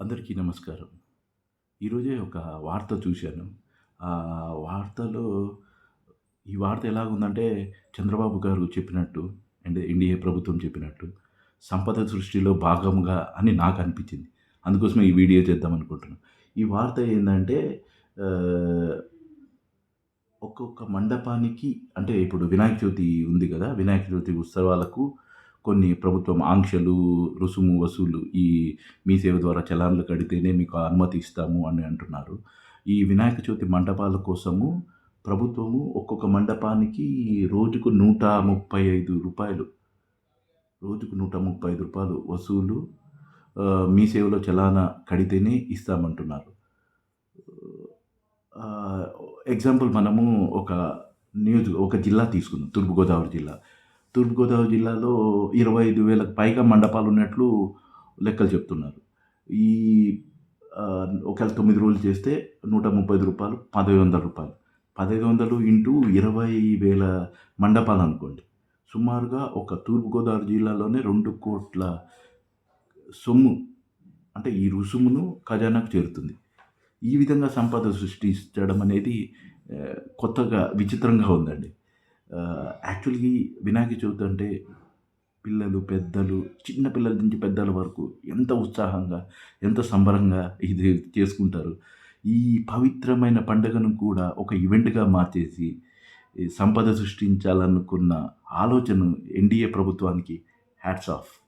అందరికీ నమస్కారం. ఈరోజే ఒక వార్త చూశాను. ఆ వార్తలో ఈ వార్త ఎలాగుందంటే చంద్రబాబు గారు చెప్పినట్టు అండ్ ఎన్డీఏ ప్రభుత్వం చెప్పినట్టు సంపద సృష్టిలో భాగంగా అని నాకు అనిపించింది. అందుకోసమే ఈ వీడియో చేద్దాం అనుకుంటున్నాను ఈ వార్త ఏంటంటే ఒక్కొక్క మండపానికి అంటే ఇప్పుడు వినాయక చవితి ఉంది కదా వినాయక చవితి ఉత్సవాలకు కొన్ని ప్రభుత్వం ఆంక్షలు రుసుము వసూలు ఈ మీ సేవ ద్వారా చలాన్లు కడితేనే మీకు అనుమతి ఇస్తాము అని అంటున్నారు. ఈ వినాయక చవితి మండపాల కోసము ప్రభుత్వము ఒక్కొక్క మండపానికి రోజుకు నూట ముప్పై ఐదు రూపాయలు రోజుకు నూట ముప్పై ఐదు రూపాయలు వసూలు మీ సేవలో చలానా కడితేనే ఇస్తామంటున్నారు. ఎగ్జాంపుల్ మనము ఒక న్యూస్ ఒక జిల్లా తీసుకుందాం తూర్పుగోదావరి జిల్లా. తూర్పుగోదావరి జిల్లాలో ఇరవై ఐదు వేలకు పైగా మండపాలు ఉన్నట్లు లెక్కలు చెప్తున్నారు. ఈ ఒకవేళ తొమ్మిది రోజులు చేస్తే నూట ముప్పై రూపాయలు పదహైదు వందల రూపాయలు. పదహైదు వందలు ఇంటూ ఇరవై వేల మండపాలు అనుకోండి. సుమారుగా ఒక తూర్పుగోదావరి జిల్లాలోనే రెండు కోట్ల సొమ్ము అంటే ఈ రుసుమును ఖజానాకు చేరుతుంది. ఈ విధంగా సంపద సృష్టించడం అనేది కొత్తగా విచిత్రంగా ఉందండి. యాక్చువల్గా వినాయక చవితి అంటే పిల్లలు పెద్దలు చిన్న పిల్లల నుంచి పెద్దల వరకు ఎంత ఉత్సాహంగా ఎంత సంబరంగా ఇది చేసుకుంటారు. ఈ పవిత్రమైన పండుగను కూడా ఒక ఈవెంట్గా మార్చేసి ఈ సంపద సృష్టించాలనుకున్న ఆలోచన ఎన్డీఏ ప్రభుత్వానికి హ్యాట్స్ ఆఫ్